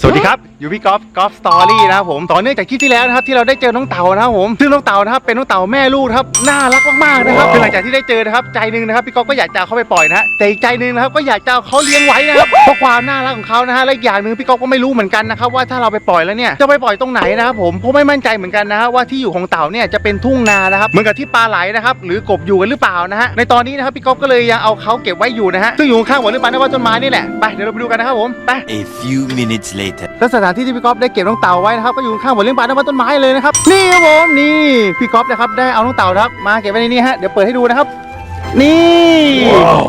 สวัสดีครับ อยู่พี่กอล์ฟกอล์ฟสตอรี่นะครับผมต่อเนื่องจากคลิปที่แล้วนะครับที่เราได้เจอน้องเต่านะครับผมซึ่งน้องเต่านะครับเป็นน้องเต่าแม่ลูกนะครับน่ารักมากๆนะครับคือหลังจากที่ได้เจอนะครับใจหนึ่งนะครับพี่กอล์ฟก็อยากจะเอาเขาไปปล่อยนะฮะแต่อีกใจหนึ่งนะครับก็อยากจะเอาเขาเลี้ยงไว้นะครับเพราะความน่ารักของเขานะฮะและอีกอย่างหนึ่งพี่กอล์ฟก็ไม่รู้เหมือนกันนะครับว่าถ้าเราไปปล่อยแล้วเนี่ยจะไปปล่อยตรงไหนนะครับผมเพราะไม่มั่นใจเหมือนกันนะฮะว่าที่อยู่ของเต่าเนี่ยจะเป็นทุ่งนานะครับเหมือนกับที่ปลาไหลนะครับหรือกบอยู่กันหรือเปล่านะฮะในตอนนี้นะครับพี่กอล์ฟก็เลยยังเอาเขาเก็บไว้อยู่นะฮะซึ่งอยู่ข้างๆหัวเรือปลาหน้าว่าต้นไม้นี่แหละไปเดี๋ยวเราไปดูกันนะครับผมไป A few minutes later. และสถานที่ที่พี่ก๊อฟได้เก็บน้องเต่าไว้นะครับก็อยู่ข้างบนเลี้ยงปลาหน้าบ้านต้นไม้เลยนะครับนี่ครับผมนี่พี่ก๊อฟนะครับได้เอาน้องเต่านะครับมาเก็บไว้ในนี้ฮะเดี๋ยวเปิดให้ดูนะครับ นี่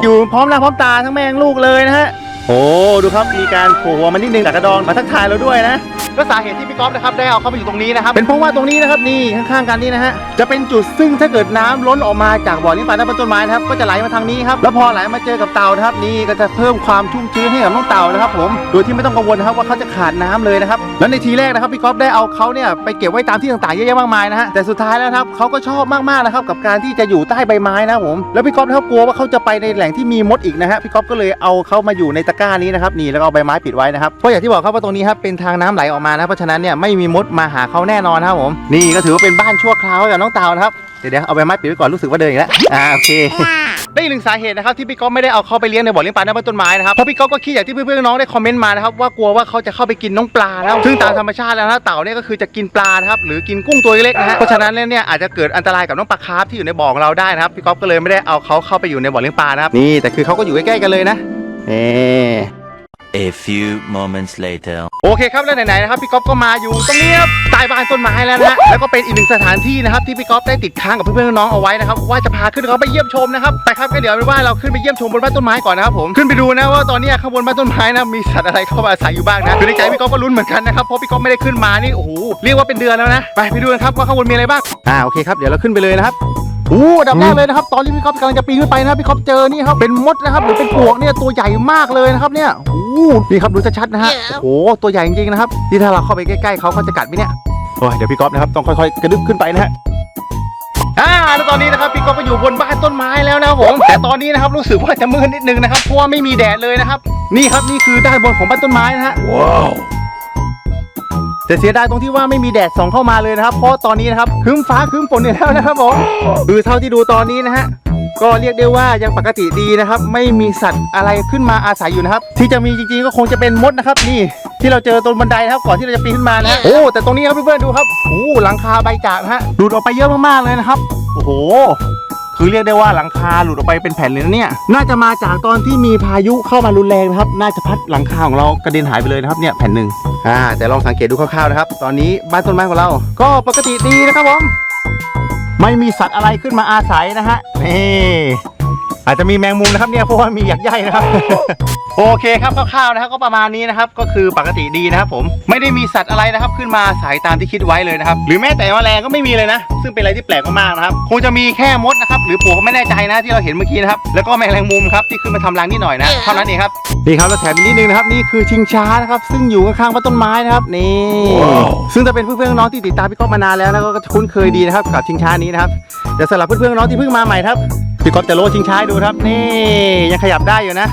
อยู่พร้อมหน้าพร้อมตาทั้งแม่ทั้งลูกเลยนะฮะ โอ้ดูครับมีการโผล่หัวมานิดนึงจากกระดองมาทักทายเราด้วยนะก็สาเหตุที่พี่ก๊อฟนะครับได้เอาเข้าไปอยู่ตรงนี้นะครับเป็นเพราะว่าตรงนี้นะครับนี่ข้างๆกันนี่นะฮะจะเป็นจุดซึ่งถ้าเกิดน้ำล้นออกมาจากบ่อเลี้ยงปลาหน้านต้นไม้นะครับก็จะไหลมาทางนี้ครับแล้วพอไหลมาเจอกับเต่านะครับนี่ก็จะเพิ่มความชุ่มชื้นให้กับน้องเต่านะครับผมโดยที่ไม่ต้องกังวลนะครับว่าเขาจะขาดน้ำเลยนะครับแล้วในทีแรกนะครับพี่ก๊อฟได้เอาเขาเนี่ยไปเก็บไว้ตามที่ต่างๆเยอะแยะมากมายนะฮะแต่สุดท้ายแล้วนะครับเขาก็ชอบมากๆนะครับกับการที่จะอยู่ใต้ใบไม้นะครับผมแล้วพี่ก๊อฟนะครับกลัวว่าเขาจะไปในแหล่งที่มีมดอีกนะฮะพี่ก๊อฟก็เลยเอาเขามาอยู่ในตะก้านี้นะครับนี่แล้วก็เอาใบไม้ปิดไว้นะครับเพราะอย่างที่บอกครับว่าตรงนี้ครับเป็นทางน้ำไหลออกมานะเพราะฉะนั้นเนี่ยไม่มีมดมาหาเขาแน่นอนครับผมนี่ก็ถือว่าเป็นบ้านชั่วคราวกับน้องเต่านะครับเดี๋ยวเอาใบไม้ปิดไว้ก่อนรู้สึกว่าเดินอีกแล้วอ่าโอเคได้อีกหนึ่งสาเหตุนะครับที่พี่ก๊อฟไม่ได้เอาเขาไปเลี้ยงในบ่อเลี้ยงปลาหน้าบ้านต้นไม้นะครับเพราะพี่ก๊อฟก็คิดอย่างที่เพื่อนๆน้องได้คอมเมนต์มานะครับว่ากลัวว่าเขาจะเข้าไปกินน้องปลาแล้วซึ่งตามธรรมชาติแล้วนะเต่าเนี่ยก็คือจะกินปลานะครับหรือกินกุ้งตัวเล็กนะฮะเพราะฉะนั้นเนี่ยอาจจะเกิดอันตรายกับน้องปลาคาร์ฟที่อยู่ในบ่อของเราได้นะครับพี่ก๊อฟก็เลยไม่ได้เอาเขาเข้าไปอยู่ในบ่อเลี้ยงปลานะครับนี่แต่คือเขาก็อยู่ใกล้ๆกันเลยนะ นี่ A few moments later. โอเคครับแล้วไหนๆนะครับพี่ก๊อฟก็มาอยู่ตรงนี้ครับใต้บ้านต้นไม้แล้วนะฮะแล้วก็เป็นอีกหนึ่งสถานที่นะครับที่พี่ก๊อฟได้ติดค้างกับเพื่อนๆน้องๆเอาไว้นะครับว่าจะพาขึ้นเขาไปเยี่ยมชมนะครับแต่ครับก็เดี๋ยวเป็นว่าเราขึ้นไปเยี่ยมชมบนบ้านต้นไม้ก่อนนะครับผมขึ้นไปดูนะว่าตอนนี้ข้างบนบ้านต้นไม้นะมีสัตว์อะไรเข้ามาอาศัยอยู่บ้างนะคือในใจพี่ก๊อฟก็ลุ้นเหมือนกันนะครับเพราะพี่ก๊อฟไม่ได้ขึ้นมานี่โอ้โหเรียกว่าเป็นเดือนแล้วนะไปไปดูกันครับว่าข้างบนมีอะไรบ้างอ่าโอเคครับเดี๋ยวเราขึ้นไปเลยนะครับ โอ้อันดับแรกเลยนะครับ ตอนที่พี่ก๊อฟกำลังจะปีนขึ้นไปนะครับพี่ก๊อฟเจอนี่ครับเป็นมดนะครับหรือเป็นปลวกเนี่ยตัวใหญ่มากเลยนะครับเนี่ยโอ้นี่ครับดูชัดๆนะฮะโอ้โหตัวใหญ่จริงๆนะครับที่ถ้าเราเข้าไปใกล้ๆเขาเขาจะกัดไหมเนี่ยโอ้ยเดี๋ยวพี่ก๊อฟนะครับต้องค่อยๆ กระดึบขึ้นไปนะฮะอ่าแล้วตอนนี้นะครับพี่ก๊อฟก็อยู่บนบ้านต้นไม้แล้วนะครับผมแต่ตอนนี้นะครับรู้สึกว่าจะมืดนิดนึงนะครับเพราะว่าไม่มีแดดเลยนะครับ นี่ครับนี่คือด้านบนของบ้านต้นไม้นะฮะ Wow. แต่เสียดายตรงที่ว่าไม่มีแดดส่องเข้ามาเลยนะครับ เพราะตอนนี้นะครับครึ้มฟ้าครึ้มฝนอยู่แล้วนะครับผมคือเท่าที่ดูตอนนี้นะฮะก็เรียกได้ว่ายังปกติดีนะครับ ไม่มีสัตว์อะไรขึ้นมาอาศัยอยู่นะครับ ที่จะมีจริงๆก็คงจะเป็นมดนะครับ นี่ที่เราเจอตรงบันไดนะครับก่อนที่เราจะปีนขึ้นมานะฮะโอ้แต่ตรงนี้ครับเพื่อนๆดูครับโอ้หลังคาใบจากนะฮะหลุดออกไปเยอะมากๆเลยนะครับโอ้โห คือเรียกได้ว่าหลังคาหลุดออกไปเป็นแผ่นเลยนะเนี่ยน่าจะมาจากตอนที่มีพายุเข้ามารุนแรงนะครับ น่าจะพัดหลังคาของเรากระเด็นหายไปเลยนะครับเนี่ยแผ่นหนึ่งอ่าแต่ลองสังเกตดูคร่าวๆนะครับ ตอนนี้บ้านต้นไม้ของเรา ก็ปกติดีนะครับผมไม่มีสัตว์อะไรขึ้นมาอาศัยนะฮะนี่อาจจะมีแมงมุมนะครับเนี่ยเพราะว่ามีหยักใยนะครับโอเคครับคร่าวๆนะครับก็ประมาณนี้นะครับก็คือปกติดีนะครับผมไม่ได้มีสัตว์อะไรนะครับ ขึ้นมาอาศัยตามที่คิดไว้เลยนะครับ หรือแม้แต่แมลงก็ไม่มีเลยนะ ซึ่งเป็นอะไรที่แปลกมากๆนะครับคงจะมีแค่มดนะครับหรือปลวกไม่แน่ใจนะที่เราเห็นเมื่อกี้นะครับแล้วก็แมลงมุมครับที่ขึ้นมาทำรังนิดหน่อยนะเท่านั้นเองครับนี่ครับแล้วแถมอีกนิดนึงนะครับนี่คือชิงช้านะครับซึ่งอยู่ข้างๆต้นไม้นะครับนี่ว้าวซึ่งถ้าเป็นเพื่อนๆน้องๆที่ติดตามพี่ก๊อฟมานานแล้วนะก็จะคุ้นเคยดีนะครับกับชิงช้านี้นะครับแต่สำหรับเพื่อนๆน้องๆที่เพิ่งมาใหม่ครับพี่ก๊อฟจะโลดชิงช้าให้ดูครับนี่ยังขยับได้อยู่นะ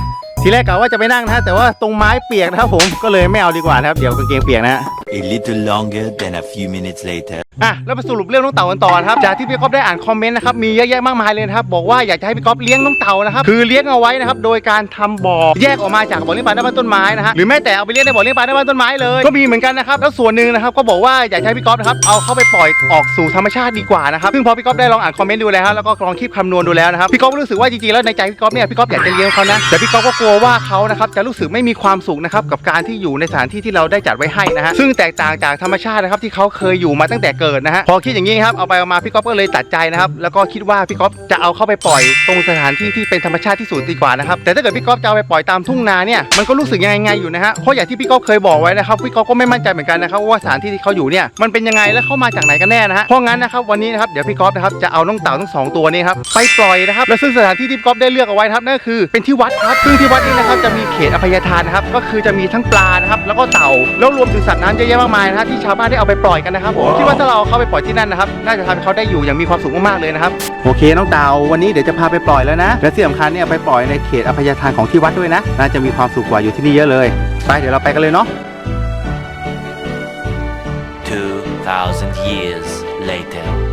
ทีแรกกะว่าจะไปนั่งนะฮะแต่ว่าตรงไม้เปียกนะครับผมก็เลยไม่เอาดีกว่านะครับเดี๋ยวกางเกงเปียกนะฮะ A little longer than a few minutes later. อะแล้วมาสรุปเรื่องน้องเต่ากันต่อนะครับจากที่พี่ก๊อฟได้อ่านคอมเมนต์นะครับมีเยอะแยะมากมายเลยนะครับบอกว่าอยากจะให้พี่ก๊อฟเลี้ยงน้องเต่านะครับคือเลี้ยงเอาไว้นะครับโดยการทำบ่อแยกออกมาจากบ่อเลี้ยงปลาหน้าบ้านต้นไม้นะฮะหรือแม้แต่เอาไปเลี้ยงในบ่อเลี้ยงปลาหน้าบ้านต้นไม้เลยก็มีเหมือนกันนะครับแล้วส่วนหนึ่งนะครับก็บอกว่าอยากจะให้พี่ก๊อฟนะครับเอาเข้าไปปล่อยออกสู่ธรรมชาติดีกว่านะครับซึ่งพอพี่ก๊อฟได้ลองอ่านคอมเมนต์ดูแล้วแล้วก็ลองคิดคำนวณดูแล้วนะครับพี่ก๊อฟรู้สึกว่าจริงๆแล้วในใจพี่ก๊อฟเนี่ยพี่ก๊อฟอยากจะเลี้ยงเขานะแต่พี่ก๊อฟก็กลัวว่าเขานะครับจะรู้สึกไม่มีความสุขนะครับกับการที่อยู่ในสถานที่ที่เราได้จัดไว้ให้นะฮะซึ่งแตกต่างจากธรรมชาตินะครับที่เขาเคยอยู่มาตั้งแต่เกิดนะฮะพอคิดอย่างนี้ครับเอาไปเอามาพี่ก๊อฟก็เลยตัดใจนะครับแล้วก็คิดว่าพี่ก๊อฟจะเอาเข้าไปปล่อยตรงสถานที่ที่เป็นธรรมชาติที่สุดดีกว่านะครับแต่ถ้าเกิดพี่ก๊อฟจะเอาไปปล่อยตามทุ่งนาเนี่ยมันก็รู้สึกยังไงอยู่นะฮะเพราะอย่างที่พี่ก๊อฟเคยบอกไว้นะครับพี่ก๊อฟก็ไม่มั่นใจเหมือนกันนะครับว่าสถานที่ที่เขาอยู่เนี่ยมันเป็นยังไงและเข้ามาจากไหนกันแน่นะฮะเพราะงั้นนะครับวันนี้นะครับเดี๋ยวพี่ก๊อฟนะครับจะเอาน้องเต่าทั้งสองตัวนี้ครับไปปล่อยนะครับและซึ่งสถานที่ที่พี่ก๊อฟได้เลือกเอาไว้ครับนั่นคือเป็นที่วัดครับซึ่งที่วัดนี้นะครับจะมีเขตอภัยทานนะครับก็คือจะมีทั้งปลานะครับแล้วก็เต่าแล้วรวมถึงสัตว์น้ำเยอะแยะมากมายนะฮะที่ชาวบ้านได้เอาไปปล่อยกันนะครับผมคิดว่าถ้าเราเข้าไปปล่อยที่นั่นนะครับน่าจะทำให้เขาได้อยู่อย่างมีความสุขมากๆเลยนะครับโอเคน้องดาววันนี้เดี๋ยวจะพาไปปล่อยแล้วนะและที่สำคัญเนี่ยไปปล่อยในเขตอภัยทานของที่วัดด้วยนะ น่าจะมีความสุขกว่าอยู่ที่นี่เยอะเลยไปเดี๋ยวเราไปกันเลยเนาะ 2,000 years later.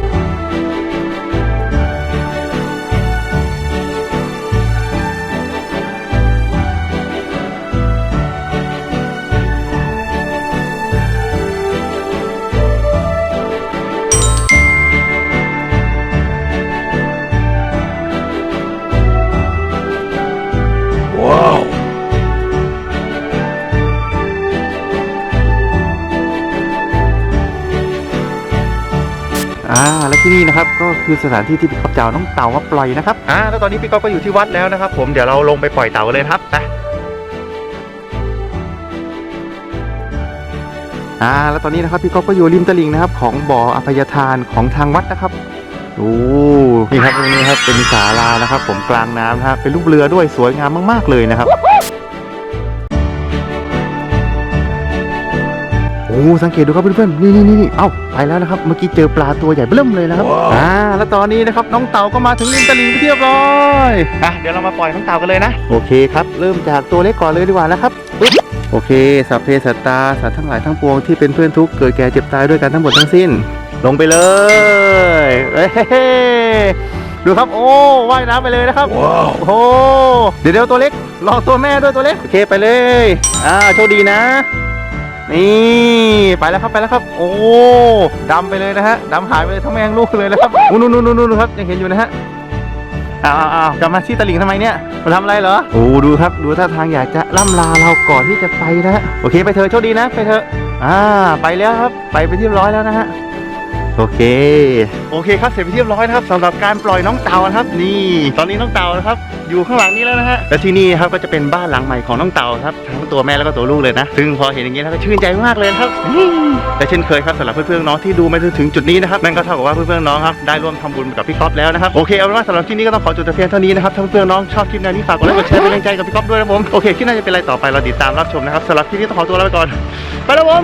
อ่าและที่นี่นะครับก็คือสถานที่ที่พี่ก๊อฟจะเอาน้องเต่ามาปล่อยนะครับอ่าแล้วตอนนี้พี่ก๊อฟก็อยู่ที่วัดแล้วนะครับ ผมเดี๋ยวเราลงไปปล่อยเต่ากันเลยนะครับไปอ่าแล้วตอนนี้นะครับพี่ก๊อฟก็อยู่ริมตลิ่งนะครับ ของบ่ออภัยทานของทางวัดนะครับโอ้นี่ครับตรงนี้ครับเป็นศาลานะครับ ผมกลางน้ำนะครับเป็นรูปเรือด้วยสวยงามมากๆเลยนะครับ อ้สังเกตดูครับเพื่อนๆนี่นี่นี่เอ้าไปแล้วนะครับเมื่อกี้เจอปลาตัวใหญ่เบิ่มเลยนะครับอ่าแล้วตอนนี้นะครับน้องเต่าก็มาถึงริมตลิ่งไปนที่เรียบร้อยอะเดี๋ยวเรามาปล่อยน้องเต่ากันเลยนะโอเคครับเริ่มจากตัวเล็กก่อนเลยดีกว่านะครับปึ๊บโอเคสัพเพสัตตาสัตว์ทั้งหลายทั้งปวงที่เป็นเพื่อนทุกข์เกิดแก่เจ็บตายด้วยกันทั้งหมดทั้งสิ้น ลงไปเลยเอ้ยดูครับโอ้ว่ายน้ำไปเลยนะครับ โอ้โหเดี๋ยวเดี๋ยวตัวเล็กรอตัวแม่ด้วยตัวเล็กโอเคไปเลยอ่าโชคดีนะ นี่ไปแล้วครับไปแล้วครับ โอ้ดำไปเลยนะฮะดำหายไปเลยทั้งแมงลูกเลยนะครับอู้นู่นนู่นนู่นนู่นครับยังเห็นอยู่นะฮะอ้าวอ้าวอ้าวกลับมาที่ตลิ่งทำไมเนี่ยมาทำอะไรเหรอโอ้ดูครับดูท่าทางอยากจะล่ำลาเราก่อนที่จะไปนะฮะโอเคไปเถอะโชคดีนะไปเถอะอ่าไปแล้วครับไปไปนที่เรียบร้อยแล้วนะฮะ โอเค โอเคครับเสร็จไปที่เรียบร้อยนะครับสำหรับการปล่อยน้องเต่านะครับ นี่ ตอนนี้น้องเต่านะครับ อยู่ข้างหลังนี้แล้วนะฮะและที่นี่ครับก็จะเป็นบ้านหลังใหม่ของน้องเต่าครับทั้งตัวแม่แล้วก็ตัวลูกเลยนะซึ่งพอเห็นอย่างนี้แล้วก็ชื่นใจมากเลยครับและเช่นเคยครับสำหรับเพื่อนๆน้องที่ดูมาจนถึงจุดนี้นะครับนั่นก็เท่ากับว่าเพื่อนๆน้องครับได้ร่วมทำบุญกับพี่ก๊อฟแล้วนะครับโอเคเอาเป็นว่าสำหรับที่นี้ก็ต้องขอจบแต่เพียงเท่านี้นะครับถ้าเพื่อนๆน้องชอบคลิปแนวนี้ฝากกดไลค์กดแชร์เป็นแรงใจกับพี่ก๊อฟด้วยนะผมโอเคคลิปหน่าจะเป็นอะไรต่อไปเราติดตามรับชมนะครับสำหรับคลิปนี้ต้องขอตัวลาไปก่อนไปแล้วผม